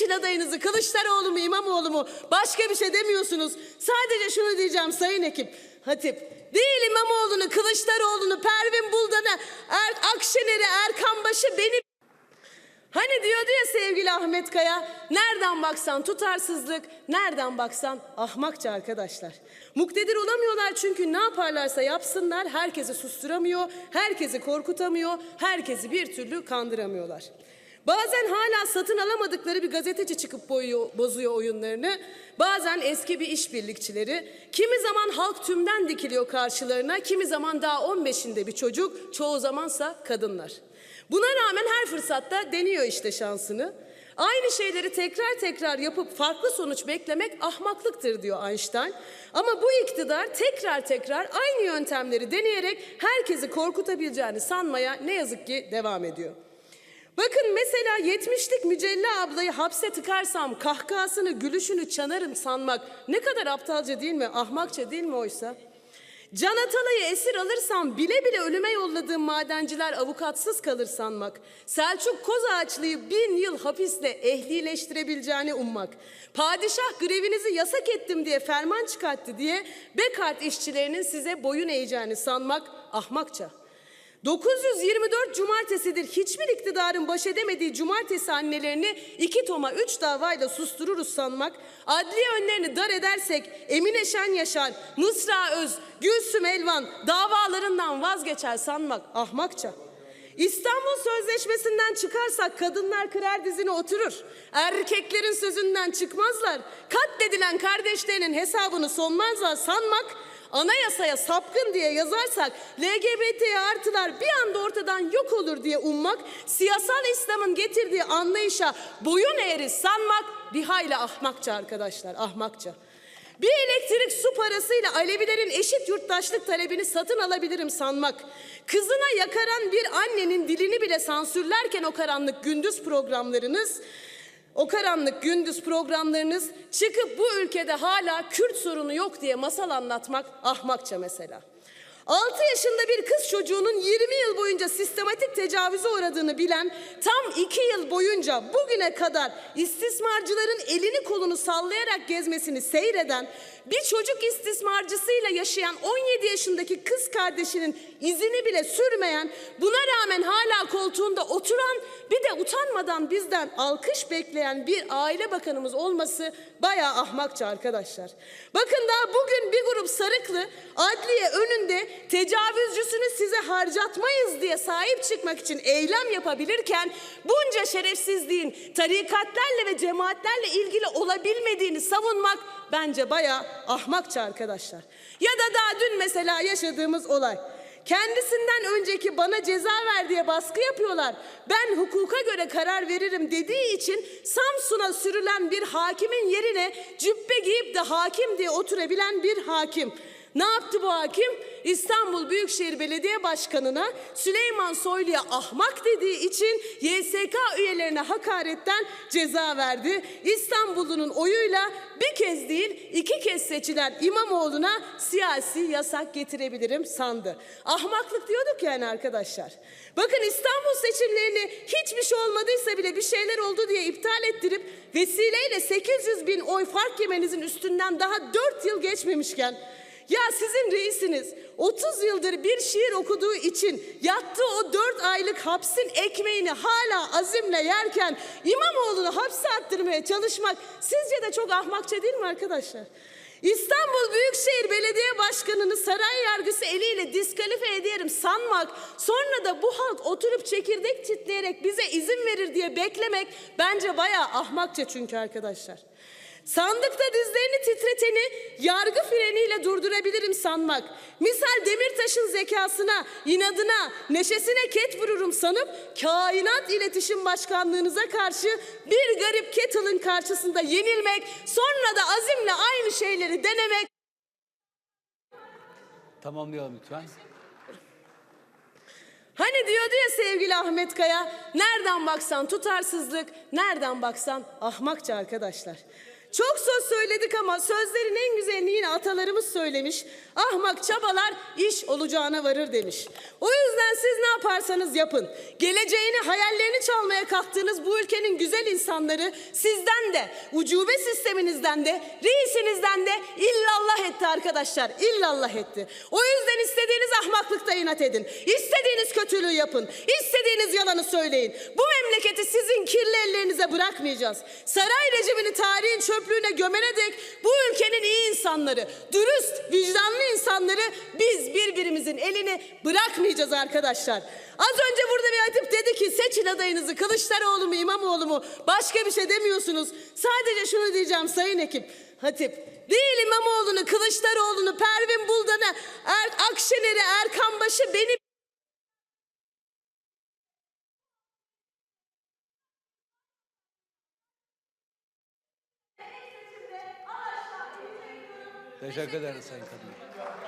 Seçin adayınızı Kılıçdaroğlu mu İmamoğlu mu? Başka bir şey demiyorsunuz. Sadece şunu diyeceğim sayın ekip. Hatip. Değil İmamoğlu'nu, Kılıçdaroğlu'nu, Pervin Buldan'ı, er, Akşener'i, Erkan Baş'ı beni Hani diyordu ya sevgili Ahmet Kaya, nereden baksan tutarsızlık, nereden baksan ahmakça arkadaşlar. Muktedir olamıyorlar çünkü ne yaparlarsa yapsınlar herkesi susturamıyor, herkesi korkutamıyor, herkesi bir türlü kandıramıyorlar. Bazen hala satın alamadıkları bir gazeteci çıkıp boyuyor, bozuyor oyunlarını. Bazen eski bir işbirlikçileri. Kimi zaman halk tümden dikiliyor karşılarına, kimi zaman daha 15'inde bir çocuk, çoğu zamansa kadınlar. Buna rağmen her fırsatta deniyor işte şansını. Aynı şeyleri tekrar tekrar yapıp farklı sonuç beklemek ahmaklıktır diyor Einstein. Ama bu iktidar tekrar tekrar aynı yöntemleri deneyerek herkesi korkutabileceğini sanmaya ne yazık ki devam ediyor. Bakın mesela 70'lik Mücella ablayı hapse tıkarsam kahkahasını, gülüşünü çanarım sanmak ne kadar aptalca değil mi, ahmakça değil mi oysa? Can Atalay'ı esir alırsam bile bile ölüme yolladığım madenciler avukatsız kalır sanmak. Selçuk Kozağaçlı'yı bin yıl hapisle ehlileştirebileceğini ummak. Padişah grevinizi yasak ettim diye ferman çıkarttı diye Bekart işçilerinin size boyun eğeceğini sanmak ahmakça. 924 cumartesidir hiçbir iktidarın baş edemediği cumartesi annelerini iki toma üç davayla sustururuz sanmak, adliye önlerini dar edersek Emine Şen Yaşar, Mısra Öz, Gülsüm Elvan davalarından vazgeçer sanmak ahmakça. İstanbul Sözleşmesi'nden çıkarsak kadınlar kırar dizine oturur. Erkeklerin sözünden çıkmazlar. Katledilen kardeşlerinin hesabını sonmazlar sanmak anayasaya sapkın diye yazarsak LGBT artılar bir anda ortadan yok olur diye ummak, siyasal İslam'ın getirdiği anlayışa boyun eğri sanmak bir hayli ahmakça arkadaşlar, ahmakça. Bir elektrik su parasıyla Alevilerin eşit yurttaşlık talebini satın alabilirim sanmak, kızına yakaran bir annenin dilini bile sansürlerken o karanlık gündüz programlarınız, o karanlık gündüz programlarınız çıkıp bu ülkede hala Kürt sorunu yok diye masal anlatmak ahmakça mesela. 6 yaşında bir kız çocuğunun 20 yıl boyunca sistematik tecavüze uğradığını bilen, tam 2 yıl boyunca bugüne kadar istismarcıların elini kolunu sallayarak gezmesini seyreden, bir çocuk istismarcısıyla yaşayan 17 yaşındaki kız kardeşinin izini bile sürmeyen, buna rağmen hala koltuğunda oturan, bir de utanmadan bizden alkış bekleyen bir aile bakanımız olması bayağı ahmakça arkadaşlar. Bakın daha bugün bir grup sarıklı adliye önünde tecavüzcüsünü size harcatmayız diye sahip çıkmak için eylem yapabilirken bunca şerefsizliğin tarikatlarla ve cemaatlerle ilgili olabilmediğini savunmak bence bayağı ahmakça arkadaşlar. Ya da daha dün mesela yaşadığımız olay. Kendisinden önceki bana ceza ver diye baskı yapıyorlar. Ben hukuka göre karar veririm dediği için Samsun'a sürülen bir hakimin yerine cübbe giyip de hakim diye oturabilen bir hakim. Ne yaptı bu hakim? İstanbul Büyükşehir Belediye Başkanı'na Süleyman Soylu'ya ahmak dediği için YSK üyelerine hakaretten ceza verdi. İstanbul'un oyuyla bir kez değil iki kez seçilen İmamoğlu'na siyasi yasak getirebilirim sandı. Ahmaklık diyorduk yani arkadaşlar. Bakın İstanbul seçimlerini hiçbir şey olmadıysa bile bir şeyler oldu diye iptal ettirip vesileyle 800 bin oy fark yemenizin üstünden daha 4 yıl geçmemişken ya sizin reisiniz 30 yıldır bir şiir okuduğu için yattığı o 4 aylık hapsin ekmeğini hala azimle yerken İmamoğlu'nu hapse attırmaya çalışmak sizce de çok ahmakça değil mi arkadaşlar? İstanbul Büyükşehir Belediye Başkanı'nı saray yargısı eliyle diskalifiye ederim sanmak, sonra da bu halk oturup çekirdek çitleyerek bize izin verir diye beklemek bence bayağı ahmakça çünkü arkadaşlar. Sandıkta dizlerini titreteni yargı freniyle durdurabilirim sanmak. Misal Demirtaş'ın zekasına, inadına, neşesine ket vururum sanıp kainat iletişim başkanlığınıza karşı bir garip kettle'ın karşısında yenilmek, sonra da azimle aynı şeyleri denemek Tamamlayalım lütfen. Hani diyordu ya sevgili Ahmet Kaya, nereden baksan tutarsızlık, nereden baksan ahmakça arkadaşlar. Çok söz söyledik ama sözlerin en güzelini yine atalarımız söylemiş. Ahmak çabalar iş olacağına varır demiş. O yüzden siz ne yaparsanız yapın. Geleceğini, hayallerini çalmaya kalktığınız bu ülkenin güzel insanları sizden de, ucube sisteminizden de, reisinizden de illallah etti arkadaşlar. İllallah etti. O yüzden istediğiniz ahmaklıkta inat edin. İstediğiniz kötülüğü yapın. İstediğiniz yalanı söyleyin. Bu memleketi sizin kirli ellerinize bırakmayacağız. Saray rejimini tarihin çöplüğüne gömene dek bu ülkenin iyi insanları, dürüst, vicdanlı insanları biz birbirimizin elini bırakmayacağız arkadaşlar. Az önce burada bir hatip dedi ki seçin adayınızı Kılıçdaroğlu mu İmamoğlu mu başka bir şey demiyorsunuz. Sadece şunu diyeceğim sayın ekip. Hatip değil İmamoğlu'nu, Kılıçdaroğlu'nu, Pervin Buldan'ı, er, Akşener'i, Erkan Baş'ı beni Teşekkür ederiz Sayın Kadın.